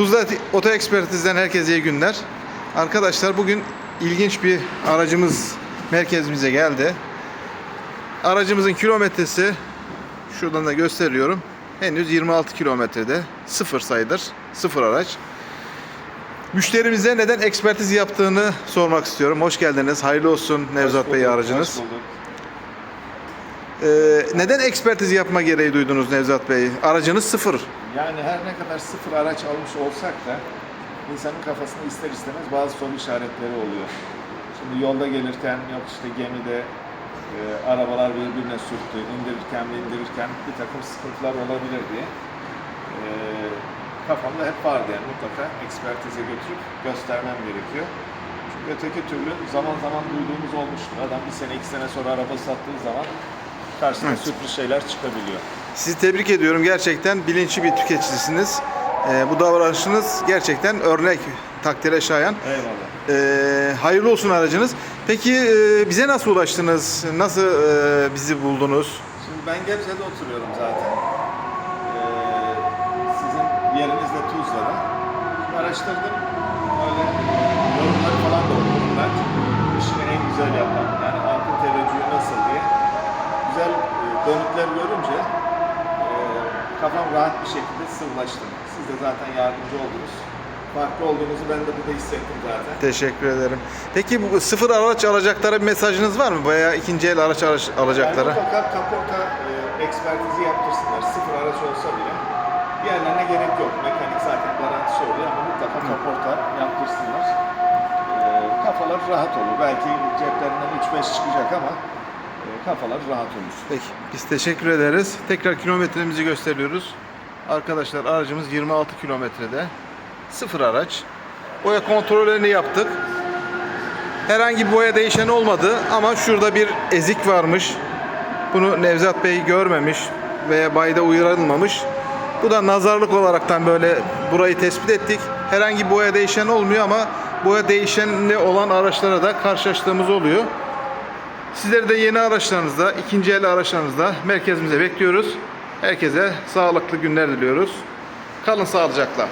Tuzla Oto Ekspertiz'den herkese iyi günler. Arkadaşlar bugün ilginç bir aracımız merkezimize geldi. Aracımızın kilometresi şuradan da gösteriyorum. Henüz 26 kilometrede. Sıfır sayıdır. Sıfır araç. Müşterimize neden ekspertiz yaptığını sormak istiyorum. Hoş geldiniz. Hayırlı olsun Nevzat Bey aracınız. Ee, neden ekspertiz yapma gereği duydunuz Nevzat Bey? Aracınız sıfır. Yani her ne kadar sıfır araç almış olsak da insanın kafasında ister istemez bazı soru işaretleri oluyor. Şimdi yolda gelirken yok işte gemide e, arabalar birbirine sürttü, indirirken bindirirken bir takım sıkıntılar olabilir diye e, kafamda hep vardı yani mutlaka ekspertize götürüp göstermem gerekiyor. Çünkü öteki türlü zaman zaman duyduğumuz olmuştur. Adam bir sene iki sene sonra araba sattığı zaman karşısına Evet. sürpriz şeyler çıkabiliyor. Sizi tebrik ediyorum. Gerçekten bilinçli bir tüketicisiniz. Ee, bu davranışınız gerçekten örnek takdire şayan. Eyvallah. Ee, hayırlı olsun aracınız. Peki e, bize nasıl ulaştınız? Nasıl e, bizi buldunuz? Şimdi ben Gebze'de oturuyorum zaten. Ee, sizin yeriniz de Tuzla'da. Şimdi araştırdım. Öyle yorumları falan da okudum ben. İşini en güzel yapan, yani halkın teveccühü nasıl diye. Güzel e, dönükler görünce e, kafam rahat bir şekilde size ulaştım. Siz de zaten yardımcı oldunuz. Farklı olduğunuzu ben de burada hissettim zaten. Teşekkür ederim. Peki bu sıfır araç alacaklara bir mesajınız var mı? Veya ikinci el araç alacaklara? Yani mutlaka kaporta e, ekspertizi yaptırsınlar. Sıfır araç olsa bile. Diğerlerine gerek yok. Mekanik zaten garantisi oluyor ama mutlaka kaporta yaptırsınlar. E, kafalar rahat olur. Belki ceplerinden 3-5 çıkacak ama kafalar rahat olur. Peki biz teşekkür ederiz. Tekrar kilometremizi gösteriyoruz. Arkadaşlar aracımız 26 kilometrede. Sıfır araç. Boya kontrollerini yaptık. Herhangi bir boya değişen olmadı ama şurada bir ezik varmış. Bunu Nevzat Bey görmemiş veya bayda uyarılmamış. Bu da nazarlık olaraktan böyle burayı tespit ettik. Herhangi boya değişen olmuyor ama boya değişenli olan araçlara da karşılaştığımız oluyor. Sizleri de yeni araçlarınızda, ikinci el araçlarınızda merkezimize bekliyoruz. Herkese sağlıklı günler diliyoruz. Kalın sağlıcakla.